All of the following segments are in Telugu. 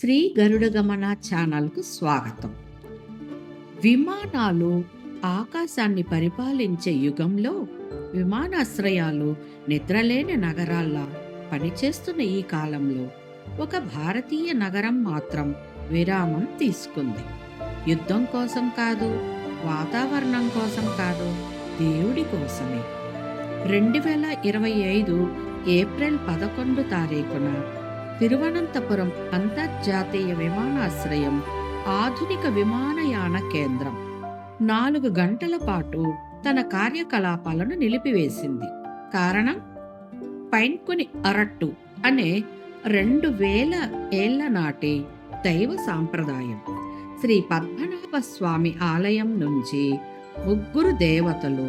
శ్రీ గరుడగమన ఛానల్కు స్వాగతం. విమానాలు ఆకాశాన్ని పరిపాలించే యుగంలో విమానాశ్రయాలు నిద్రలేని నగరాల్లా పనిచేస్తున్న ఈ కాలంలో ఒక భారతీయ నగరం మాత్రం విరామం తీసుకుంది. యుద్ధం కోసం కాదు వాతావరణం కోసం కాదు దేవుడి కోసమే. రెండు వేల ఇరవై ఐదు ఏప్రిల్ పదకొండు తారీఖున తిరువనంతపురం అంతర్జాతీయ విమానాశ్రయం ఆధునిక విమానయాన కేంద్రం నాలుగు గంటల పాటు తన కార్యకలాపాలను నిలిపివేసింది కారణం పైన్కుని అరట్టు అనే రెండు వేల ఏళ్ళ నాటి దైవ సాంప్రదాయం శ్రీ పద్మనాభ స్వామి ఆలయం నుంచి ముగ్గురు దేవతలు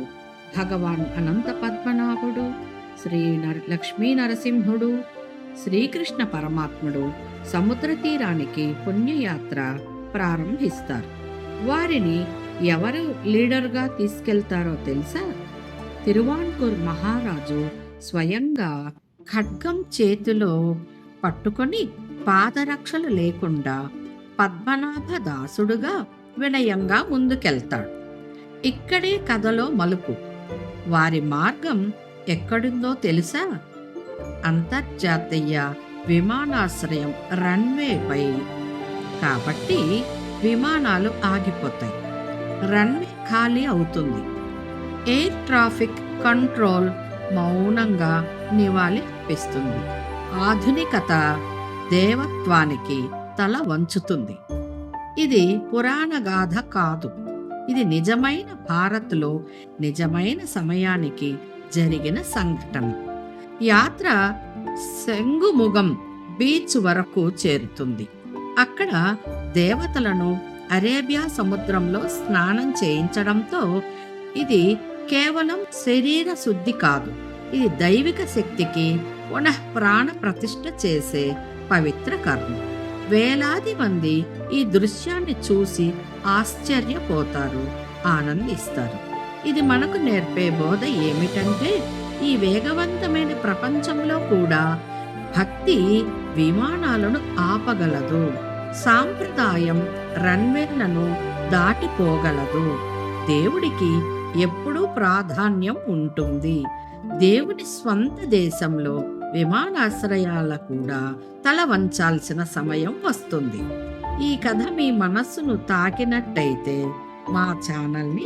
భగవాన్ అనంత పద్మనాభుడు శ్రీ నర లక్ష్మీ నరసింహుడు శ్రీకృష్ణ పరమాత్ముడు సముద్ర తీరానికి పుణ్యయాత్ర ప్రారంభిస్తారు. వారిని ఎవరు లీడర్గా తీసుకెళ్తారో తెలుసా? తిరువాన్కూర్ మహారాజు స్వయంగా ఖడ్గం చేతిలో పట్టుకొని పాదరక్షలు లేకుండా పద్మనాభ దాసుడుగా వినయంగా ముందుకెళ్తాడు. ఇక్కడే కథలో మలుపు. వారి మార్గం ఎక్కడుందో తెలుసా? అంతర్జాతీయ విమానాశ్రయం రన్వేపై కాబట్టి విమానాలు ఆగిపోతాయి. రన్వే ఖాళీ అవుతుంది. ఎయిర్ ట్రాఫిక్ కంట్రోల్ మౌనంగా నివాళి అర్పిస్తుంది ఆధునికత దేవత్వానికి తల వంచుతుంది. ఇది పురాణ గాథ కాదు. ఇది నిజమైన భారత్లో నిజమైన సమయానికి జరిగిన సంఘటన. యాత్ర శంగుముగం బీచ్ వరకు చేరుతుంది. అక్కడ దేవతలను అరేబియా సముద్రంలో స్నానం చేయించడంతో ఇది కేవలం శరీర శుద్ధి కాదు ఇది దైవిక శక్తికి పునః ప్రాణ ప్రతిష్ఠ చేసే పవిత్ర కర్మ. వేలాది మంది ఈ దృశ్యాన్ని చూసి ఆశ్చర్యపోతారు ఆనందిస్తారు. ఇది మనకు నేర్పే బోధ ఏమిటంటే ఈ వేగవంతమైన ప్రపంచంలో కూడా భక్తి విమానాలను ఆపగలదు. సాంప్రదాయం రన్వేలను దాటిపోగలదు. దేవుడికి ఎప్పుడూ ప్రాధాన్యం ఉంటుంది. దేవుని స్వంత దేశంలో విమానాశ్రయాల కూడా తల వంచాల్సిన సమయం వస్తుంది. ఈ కథ మీ మనస్సును తాకినట్టయితే మా ఛానల్ని